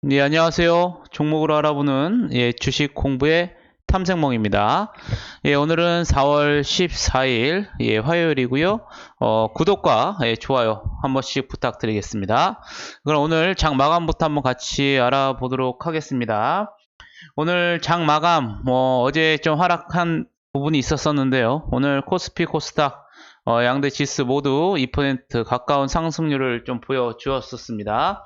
네, 안녕하세요. 종목으로 알아보는 예, 주식 공부의 탐색몽입니다. 예, 오늘은 4월 14일 예, 화요일이고요. 어, 구독과 예, 좋아요 한 번씩 부탁드리겠습니다. 그럼 오늘 장 마감부터 한번 같이 알아보도록 하겠습니다. 오늘 장 마감 뭐 어제 좀 하락한 부분이 있었었는데요. 오늘 코스피 코스닥 어, 양대 지수 모두 2% 가까운 상승률을 좀 보여주었었습니다.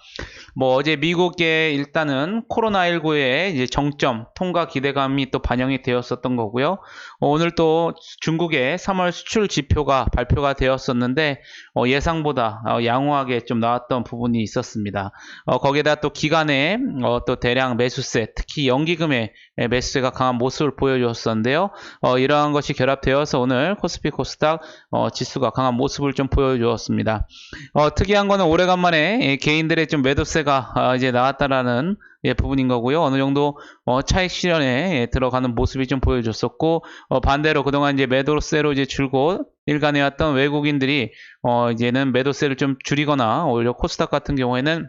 뭐 어제 미국의 일단은 코로나19의 이제 정점 통과 기대감이 또 반영이 되었었던 거고요. 어, 오늘 또 중국의 3월 수출 지표가 발표가 되었었는데 어, 예상보다 어, 양호하게 좀 나왔던 부분이 있었습니다. 어, 거기에다 또 기간에 어, 또 대량 매수세, 특히 연기금의 매수세가 강한 모습을 보여주었었는데요. 어, 이러한 것이 결합되어서 오늘 코스피 코스닥 어, 지수가 강한 모습을 좀 보여주었습니다. 어, 특이한 거는 오래간만에 예, 개인들의 좀 매도세가 아, 이제 나왔다라는 예, 부분인 거고요. 어느 정도 어, 차익 실현에 예, 들어가는 모습이 좀 보여줬었고 어, 반대로 그동안 이제 매도세로 이제 줄곧 일관해왔던 외국인들이 어, 이제는 매도세를 좀 줄이거나 오히려 코스닥 같은 경우에는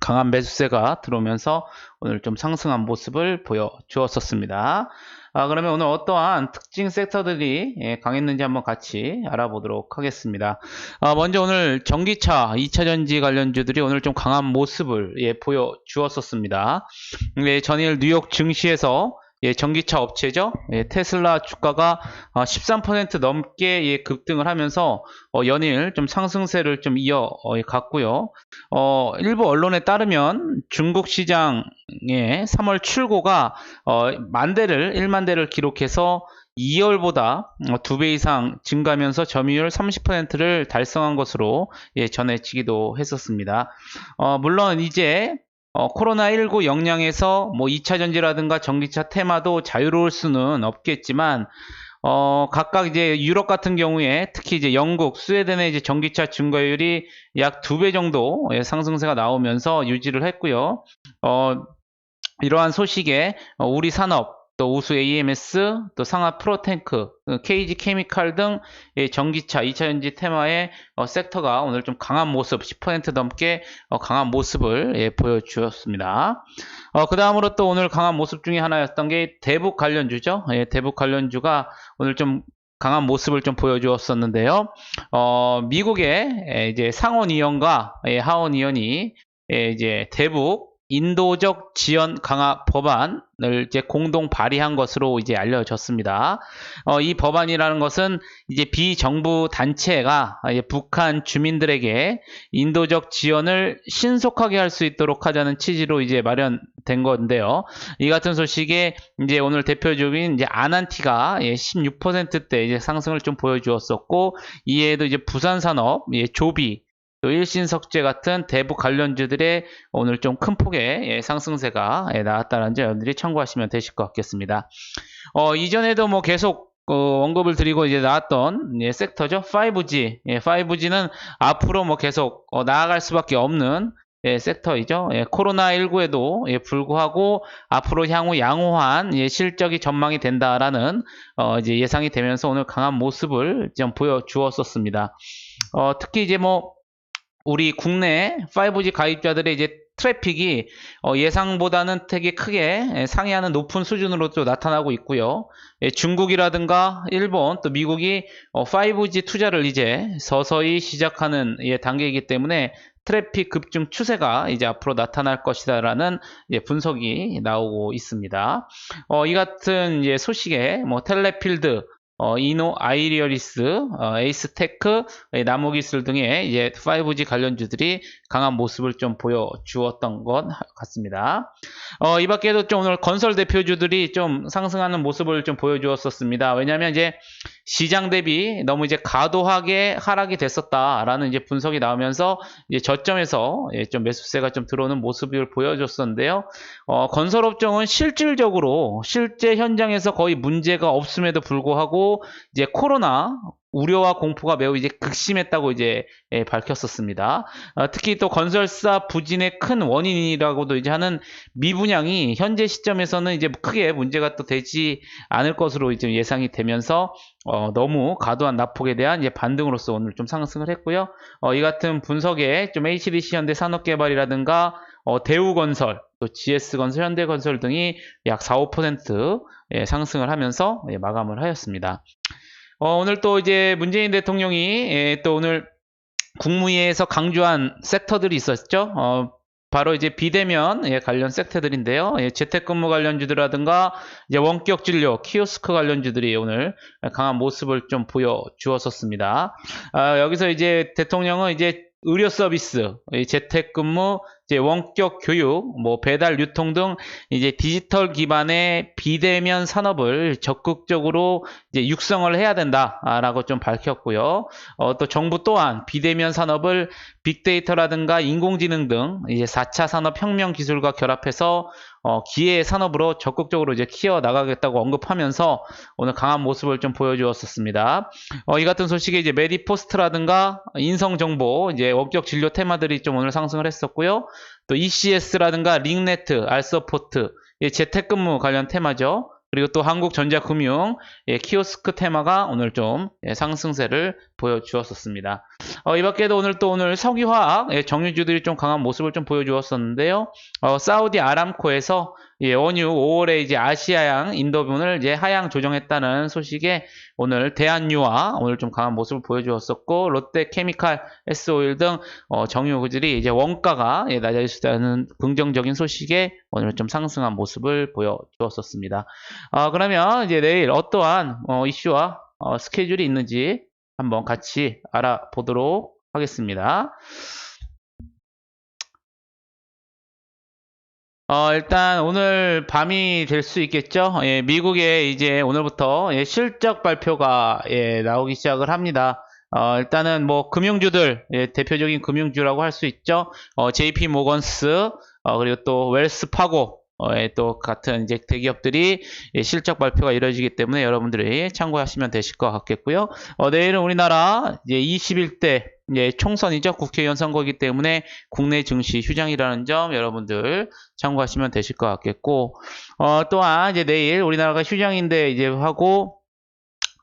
강한 매수세가 들어오면서 오늘 좀 상승한 모습을 보여주었었습니다. 아, 그러면 오늘 어떠한 특징 섹터들이 예, 강했는지 한번 같이 알아보도록 하겠습니다. 아, 먼저 오늘 전기차, 2차전지 관련주들이 오늘 좀 강한 모습을 예, 보여주었었습니다. 예, 전일 뉴욕 증시에서 예, 전기차 업체죠. 예, 테슬라 주가가 어, 13% 넘게 예, 급등을 하면서 어, 연일 좀 상승세를 좀 이어 어, 예, 갔고요. 어, 일부 언론에 따르면 중국 시장의 3월 출고가 어, 만 대를 1만 대를 기록해서 2월보다 두배 이상 증가하면서 점유율 30%를 달성한 것으로 예, 전해지기도 했었습니다. 어, 물론 이제 어, 코로나19 영향에서 뭐 2차 전지라든가 전기차 테마도 자유로울 수는 없겠지만 어, 각각 이제 유럽 같은 경우에 특히 이제 영국, 스웨덴의 이제 전기차 증가율이 약 두 배 정도 의 상승세가 나오면서 유지를 했고요. 어, 이러한 소식에 어, 우리 산업 또 우수 AMS, 또 상하 프로탱크, KG 케미칼 등 전기차, 2차전지 테마의 어, 섹터가 오늘 좀 강한 모습, 10% 넘게 어, 강한 모습을 예, 보여주었습니다. 어, 그 다음으로 또 오늘 강한 모습 중에 하나였던 게 대북 관련주죠. 예, 대북 관련주가 오늘 좀 강한 모습을 좀 보여주었었는데요. 어, 미국의 이제 상원 의원과 예, 하원 의원이 예, 이제 대북 인도적 지원 강화 법안을 이제 공동 발의한 것으로 이제 알려졌습니다. 어, 이 법안이라는 것은 이제 비정부 단체가 북한 주민들에게 인도적 지원을 신속하게 할 수 있도록 하자는 취지로 이제 마련된 건데요. 이 같은 소식에 이제 오늘 대표적인 이제 아난티가 16%대 이제 상승을 좀 보여주었었고 이에도 이제 부산산업, 예, 조비 또 일신석재 같은 대북 관련주들의 오늘 좀 큰 폭의 예, 상승세가 예, 나왔다는 점 여러분들이 참고하시면 되실 것 같겠습니다. 어, 이전에도 뭐 계속 어, 언급을 드리고 이제 나왔던 예, 섹터죠. 5G. 예, 5G는 앞으로 뭐 계속 어, 나아갈 수밖에 없는 예, 섹터이죠. 예, 코로나19에도 예, 불구하고 앞으로 향후 양호한 예, 실적이 전망이 된다라는 어, 이제 예상이 되면서 오늘 강한 모습을 좀 보여주었었습니다. 어, 특히 이제 뭐 우리 국내 5G 가입자들의 이제 트래픽이 어, 예상보다는 되게 크게 상회하는 높은 수준으로 또 나타나고 있고요. 예, 중국이라든가 일본 또 미국이 어, 5G 투자를 이제 서서히 시작하는 예, 단계이기 때문에 트래픽 급증 추세가 이제 앞으로 나타날 것이다라는 예, 분석이 나오고 있습니다. 어, 이 같은 예, 소식에 뭐 텔레필드 어, 이노 아이리어리스, 어, 에이스테크, 나무기술 등의 이제 5G 관련주들이 강한 모습을 좀 보여주었던 것 같습니다. 어, 이 밖에도 좀 오늘 건설 대표주들이 좀 상승하는 모습을 좀 보여주었었습니다. 왜냐하면 이제 시장 대비 너무 이제 과도하게 하락이 됐었다라는 이제 분석이 나오면서 이제 저점에서 예, 좀 매수세가 좀 들어오는 모습을 보여줬었는데요. 어, 건설업종은 실질적으로 실제 현장에서 거의 문제가 없음에도 불구하고 이제 코로나 우려와 공포가 매우 이제 극심했다고 이제 예, 밝혔었습니다. 어, 특히 또 건설사 부진의 큰 원인이라고도 이제 하는 미분양이 현재 시점에서는 이제 크게 문제가 또 되지 않을 것으로 이제 예상이 되면서 어, 너무 과도한 낙폭에 대한 이제 반등으로서 오늘 좀 상승을 했고요. 어, 이 같은 분석에 좀 HDC 현대 산업개발이라든가 어, 대우건설, 또 GS건설, 현대건설 등이 약 4, 5% 예, 상승을 하면서 예, 마감을 하였습니다. 어, 오늘 또 이제 문재인 대통령이 예, 또 오늘 국무회에서 강조한 섹터들이 있었죠. 어, 바로 이제 비대면 예, 관련 섹터들인데요. 예, 재택근무 관련주들이라든가 이제 원격 진료, 키오스크 관련주들이 오늘 강한 모습을 좀 보여 주었었습니다. 아, 여기서 이제 대통령은 이제 의료 서비스, 이 재택근무, 이제 원격 교육, 뭐 배달, 유통 등 이제 디지털 기반의 비대면 산업을 적극적으로 이제 육성을 해야 된다라고 좀 밝혔고요. 어, 또 정부 또한 비대면 산업을 빅데이터라든가 인공지능 등 이제 4차 산업 혁명 기술과 결합해서 어, 기회 산업으로 적극적으로 이제 키워 나가겠다고 언급하면서 오늘 강한 모습을 좀 보여주었었습니다. 어, 이 같은 소식에 이제 메디포스트라든가 인성정보, 이제 원격 진료 테마들이 좀 오늘 상승을 했었고요. 또 ECS라든가 링네트, 알서포트, 예, 재택근무 관련 테마죠. 그리고 또 한국전자금융, 예, 키오스크 테마가 오늘 좀 예, 상승세를 보여주었었습니다. 어, 이 밖에도 오늘 또 오늘 석유화학 예, 정유주들이 좀 강한 모습을 좀 보여주었었는데요. 어, 사우디 아람코에서 예, 원유 5월에 이제 아시아양 인도분을 이제 하향 조정했다는 소식에 오늘 대한유화 오늘 좀 강한 모습을 보여주었었고 롯데 케미칼 S오일 등 어, 정유구들이 이제 원가가 예, 낮아질 수 있다는 긍정적인 소식에 오늘 좀 상승한 모습을 보여주었었습니다. 아, 그러면 이제 내일 어떠한 어, 이슈와 어, 스케줄이 있는지 한번 같이 알아보도록 하겠습니다. 어, 일단 오늘 밤이 될 수 있겠죠. 예, 미국에 이제 오늘부터 예, 실적 발표가 예, 나오기 시작을 합니다. 어, 일단은 뭐 금융주들 예, 대표적인 금융주라고 할 수 있죠. 어, JP 모건스 어, 그리고 또 웰스 파고 어, 예, 또 같은 이제 대기업들이 예, 실적 발표가 이루어지기 때문에 여러분들이 참고하시면 되실 것 같겠고요. 어, 내일은 우리나라 이제 21대 예, 총선이죠. 국회의원 선거이기 때문에 국내 증시 휴장이라는 점 여러분들 참고하시면 되실 것 같겠고, 어, 또한 이제 내일 우리나라가 휴장인데 이제 하고,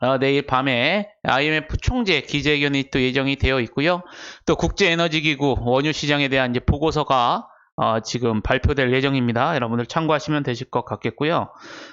어, 내일 밤에 IMF 총재 기자회견이 또 예정이 되어 있고요. 또 국제에너지기구 원유 시장에 대한 이제 보고서가 어, 지금 발표될 예정입니다. 여러분들 참고하시면 되실 것 같겠고요.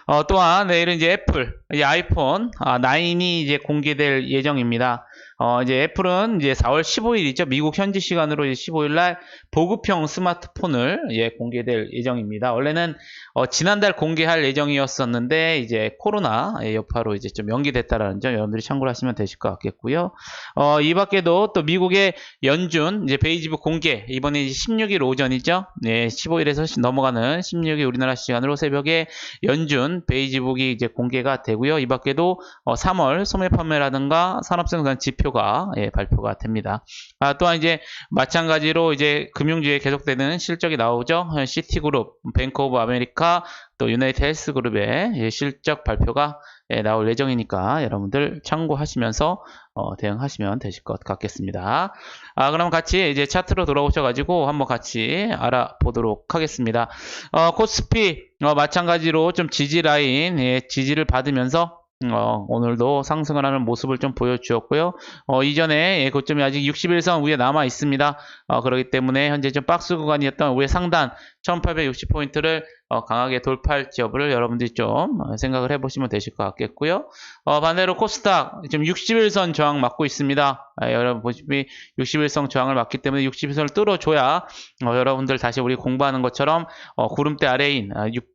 어, 또한 내일은 이제 애플, 이제 아이폰 아, 9이 이제 공개될 예정입니다. 어, 이제 애플은 이제 4월 15일이죠. 미국 현지 시간으로 이제 15일 날 보급형 스마트폰을 예, 공개될 예정입니다. 원래는 어, 지난달 공개할 예정이었었는데 이제 코로나 예, 여파로 이제 좀 연기됐다라는 점 여러분들이 참고를 하시면 되실 것 같겠고요. 어, 이 밖에도 또 미국의 연준 이제 베이지북 공개 이번에 이제 16일 오전이죠. 네, 15일에서 넘어가는 16일 우리나라 시간으로 새벽에 연준 베이지북이 이제 공개가 되고요. 이 밖에도 어, 3월 소매 판매라든가 산업생산 지 표가 예, 발표가 됩니다. 아, 또한 이제 마찬가지로 이제 금융주에 계속되는 실적이 나오죠. 시티그룹, 뱅크 오브 아메리카, 또 유나이트 헬스 그룹의 예, 실적 발표가 예, 나올 예정이니까 여러분들 참고하시면서 어, 대응하시면 되실 것 같겠습니다. 아, 그럼 같이 이제 차트로 돌아오셔가지고 한번 같이 알아보도록 하겠습니다. 어, 코스피 어, 마찬가지로 좀 지지 라인 예, 지지를 받으면서 어, 오늘도 상승을 하는 모습을 좀 보여주었고요. 어, 이전에 예, 고점이 아직 61선 위에 남아 있습니다. 어, 그렇기 때문에 현재 좀 박스 구간이었던 위에 상단 1860포인트를 어, 강하게 돌파할 지역을 여러분들이 좀 어, 생각을 해보시면 되실 것 같겠고요. 어, 반대로 코스닥 지금 61선 저항 맞고 있습니다. 아, 여러분 보시면 61선 저항을 맞기 때문에 61선을 뚫어줘야 어, 여러분들 다시 우리 공부하는 것처럼 어, 구름대 아래인 아, 600 어,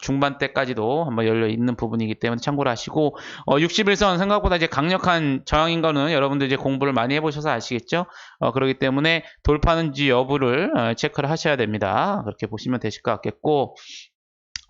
중반 대까지도 한번 열려 있는 부분이기 때문에 참고를 하시고 어, 61선 생각보다 이제 강력한 저항인 거는 여러분들 이제 공부를 많이 해보셔서 아시겠죠? 어, 그렇기 때문에 돌파는지 여부를 어, 체크를 하셔야 됩니다. 그렇게 보시면 되실 것 같겠고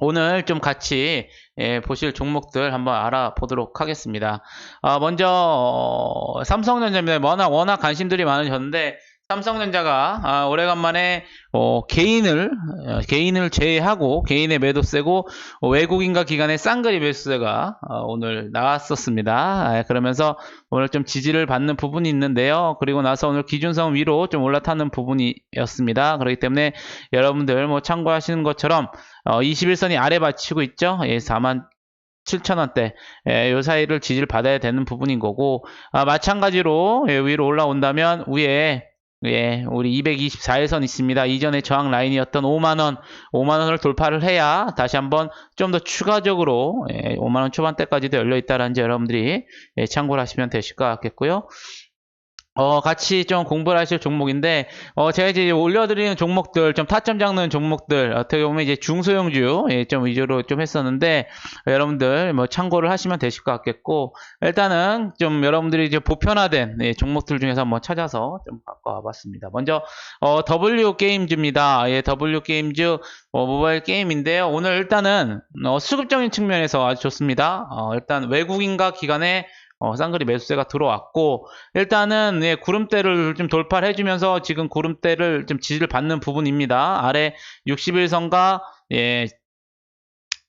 오늘 좀 같이 예, 보실 종목들 한번 알아보도록 하겠습니다. 아, 먼저 어, 삼성전자입니다. 워낙 워낙 관심들이 많으셨는데 삼성전자가 아, 오래간만에 어, 개인을 어, 개인을 제외하고 개인의 매도세고 어, 외국인과 기관의 쌍거리 매수세가 어, 오늘 나왔었습니다. 아, 그러면서 오늘 좀 지지를 받는 부분이 있는데요. 그리고 나서 오늘 기준선 위로 좀 올라타는 부분이었습니다. 그렇기 때문에 여러분들 뭐 참고하시는 것처럼 어, 21선이 아래 받치고 있죠. 예, 4만 7천원대 예, 요 사이를 지지를 받아야 되는 부분인 거고 아, 마찬가지로 예, 위로 올라온다면 위에 예, 우리 224일선 있습니다. 이전에 저항 라인이었던 5만원, 5만원을 돌파를 해야 다시 한번 좀 더 추가적으로, 예, 5만원 초반대까지도 열려있다라는 점 여러분들이 예, 참고를 하시면 되실 것 같겠고요. 어, 같이 좀 공부를 하실 종목인데, 어, 제가 이제 올려드리는 종목들, 좀 타점 잡는 종목들, 어떻게 보면 이제 중소형주, 예, 좀 위주로 좀 했었는데, 여러분들 뭐 참고를 하시면 되실 것 같겠고, 일단은 좀 여러분들이 이제 보편화된 예, 종목들 중에서 한번 찾아서 좀 바꿔 봤습니다. 먼저, 어, W 게임즈입니다. 예, W 게임즈, 어, 모바일 게임인데요. 오늘 일단은, 어, 수급적인 측면에서 아주 좋습니다. 어, 일단 외국인과 기관의 어, 쌍거리 매수세가 들어왔고 일단은 예, 구름대를 좀 돌파를 해주면서 지금 구름대를 좀 지지를 받는 부분입니다. 아래 61선과 예,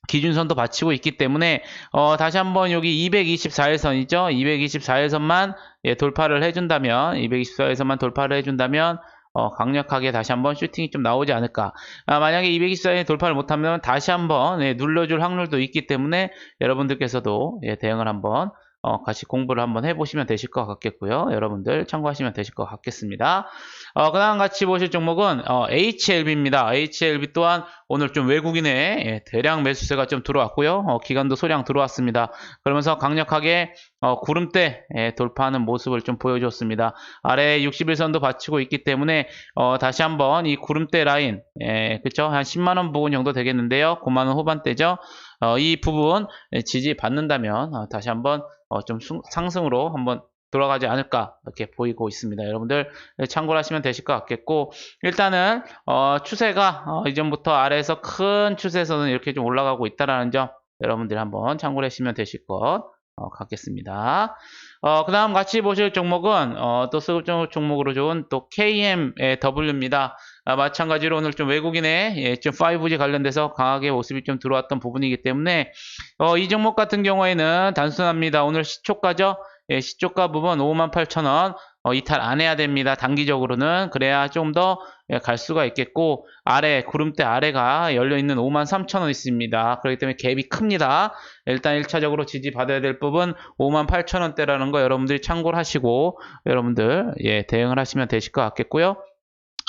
기준선도 받치고 있기 때문에 어, 다시 한번 여기 224일선이죠. 224일선만 예, 돌파를 해준다면 224일선만 돌파를 해준다면 어, 강력하게 다시 한번 슈팅이 좀 나오지 않을까. 아, 만약에 224에 돌파를 못하면 다시 한번 예, 눌러줄 확률도 있기 때문에 여러분들께서도 예, 대응을 한번 어, 같이 공부를 한번 해보시면 되실 것 같겠고요. 여러분들 참고하시면 되실 것 같겠습니다. 어, 그 다음 같이 보실 종목은 어, HLB입니다. HLB 또한 오늘 좀 외국인의 예, 대량 매수세가 좀 들어왔고요. 어, 기간도 소량 들어왔습니다. 그러면서 강력하게 어, 구름대 예, 돌파하는 모습을 좀 보여줬습니다. 아래 61선도 받치고 있기 때문에 어, 다시 한번 이 구름대 라인, 예, 그쵸? 한 10만원 부분 정도 되겠는데요. 9만원 후반대죠. 어, 이 부분 예, 지지 받는다면 어, 다시 한번 어, 좀 숭- 상승으로 한번 돌아가지 않을까 이렇게 보이고 있습니다. 여러분들 참고를 하시면 되실 것 같겠고 일단은 어, 추세가 어, 이전부터 아래에서 큰 추세에서는 이렇게 좀 올라가고 있다라는 점 여러분들이 한번 참고를 하시면 되실 것 어, 같겠습니다. 어, 그 다음 같이 보실 종목은 어, 또 수급 종목으로 좋은 또 KMW입니다. 아, 마찬가지로 오늘 좀 외국인의 예, 좀 5G 관련돼서 강하게 모습이 좀 들어왔던 부분이기 때문에 어, 이 종목 같은 경우에는 단순합니다. 오늘 시초가죠. 예, 시초가 부분 58,000원 어, 이탈 안 해야 됩니다. 단기적으로는 그래야 좀 더 갈 수가 있겠고 아래 구름대 아래가 열려 있는 53,000원 있습니다. 그렇기 때문에 갭이 큽니다. 일단 1차적으로 지지 받아야 될 부분 58,000원대라는 거 여러분들이 참고를 하시고 여러분들 예, 대응을 하시면 되실 것 같겠고요.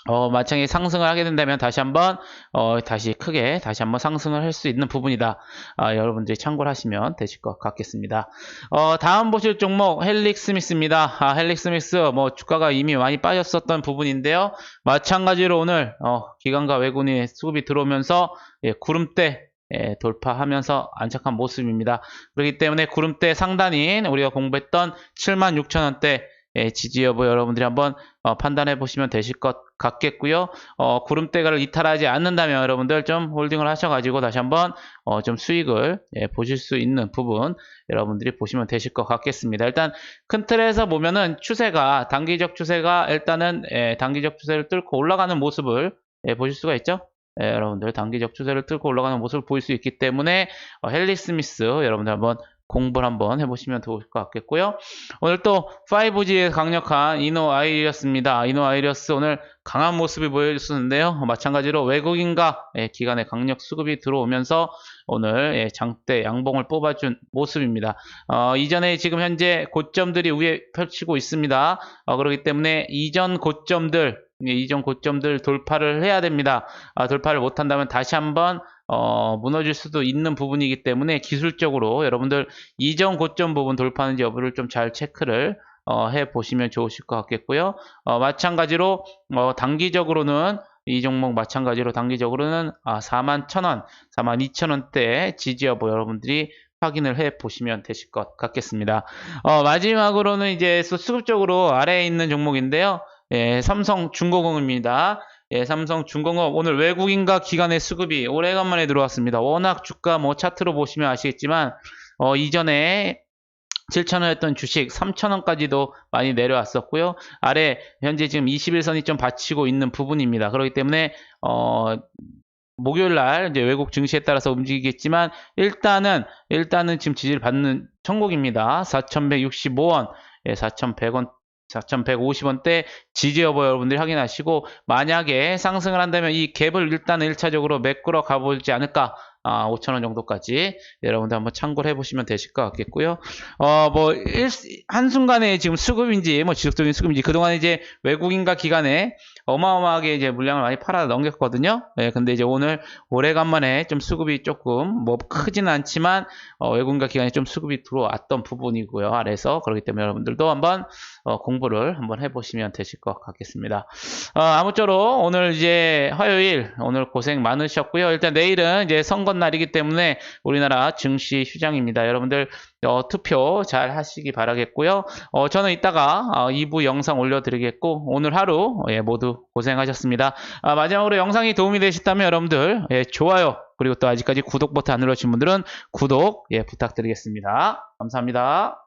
어, 마찬가지 상승을 하게 된다면 다시 한번 어, 다시 크게 다시 한번 상승을 할 수 있는 부분이다. 아, 여러분들이 참고를 하시면 되실 것 같겠습니다. 어, 다음 보실 종목 헬릭스미스입니다. 아, 헬릭스미스 뭐 주가가 이미 많이 빠졌었던 부분인데요. 마찬가지로 오늘 어, 기관과 외국인의 수급이 들어오면서 예, 구름대 예, 돌파하면서 안착한 모습입니다. 그렇기 때문에 구름대 상단인 우리가 공부했던 76,000원대 예, 지지 여부 여러분들이 한번 어, 판단해 보시면 되실 것 같겠고요. 어, 구름대가를 이탈하지 않는다면 여러분들 좀 홀딩을 하셔가지고 다시 한번 어, 좀 수익을 예, 보실 수 있는 부분 여러분들이 보시면 되실 것 같겠습니다. 일단 큰 틀에서 보면은 추세가 단기적 추세가 일단은 예, 단기적 추세를 뚫고 올라가는 모습을 예, 보실 수가 있죠. 예, 여러분들 단기적 추세를 뚫고 올라가는 모습을 보일 수 있기 때문에 어, 헬리 스미스 여러분들 한번 공부를 한번 해보시면 좋을 것 같겠고요. 오늘 또 5G의 강력한 이노 아이리어스입니다. 이노 아이리어스 오늘 강한 모습이 보여줬었는데요. 마찬가지로 외국인과 예, 기관의 강력 수급이 들어오면서 오늘 예, 장대 양봉을 뽑아준 모습입니다. 어, 이전에 지금 현재 고점들이 위에 펼치고 있습니다. 어, 그렇기 때문에 이전 고점들 예, 이전 고점들 돌파를 해야 됩니다. 아, 돌파를 못한다면 다시 한번 어, 무너질 수도 있는 부분이기 때문에 기술적으로 여러분들 이전 고점 부분 돌파하는지 여부를 좀 잘 체크를 어, 해 보시면 좋으실 것 같겠고요. 어, 마찬가지로 어, 단기적으로는 이 종목 마찬가지로 단기적으로는 아, 4만 1,000원, 4만 2천원대 지지 여부 여러분들이 확인을 해 보시면 되실 것 같겠습니다. 어, 마지막으로는 이제 수- 수급적으로 아래에 있는 종목인데요. 예, 삼성 중공업입니다. 예, 삼성 중공업 오늘 외국인과 기관의 수급이 오래간만에 들어왔습니다. 워낙 주가 뭐 차트로 보시면 아시겠지만 어, 이전에 7,000원이었던 주식 3,000원까지도 많이 내려왔었고요. 아래 현재 지금 21선이 좀 받치고 있는 부분입니다. 그렇기 때문에 어, 목요일 날 이제 외국 증시에 따라서 움직이겠지만 일단은 일단은 지금 지지를 받는 천국입니다. 4,165원, 예, 4,100원 4,150원대 지지 여부 여러분들이 확인하시고 만약에 상승을 한다면 이 갭을 일단 1차적으로 메꾸러 가보지 않을까 아, 5,000원 정도까지 여러분들 한번 참고를 해보시면 되실 것 같겠고요. 어, 뭐, 일, 한순간에 지금 수급인지, 뭐, 지속적인 수급인지, 그동안 이제 외국인과 기간에 어마어마하게 이제 물량을 많이 팔아 넘겼거든요. 예, 근데 이제 오늘 오래간만에 좀 수급이 조금, 뭐, 크지는 않지만, 어, 외국인과 기간에 좀 수급이 들어왔던 부분이고요. 아래서. 그렇기 때문에 여러분들도 한번, 어, 공부를 한번 해보시면 되실 것 같겠습니다. 어, 아무쪼록 오늘 이제 화요일, 오늘 고생 많으셨고요. 일단 내일은 이제 선거 날이기 때문에 우리나라 증시 휴장입니다. 여러분들 어, 투표 잘 하시기 바라겠고요. 어, 저는 이따가 어, 2부 영상 올려드리겠고 오늘 하루 예, 모두 고생하셨습니다. 아, 마지막으로 영상이 도움이 되셨다면 여러분들 예, 좋아요 그리고 또 아직까지 구독 버튼 안 눌러주신 분들은 구독 예, 부탁드리겠습니다. 감사합니다.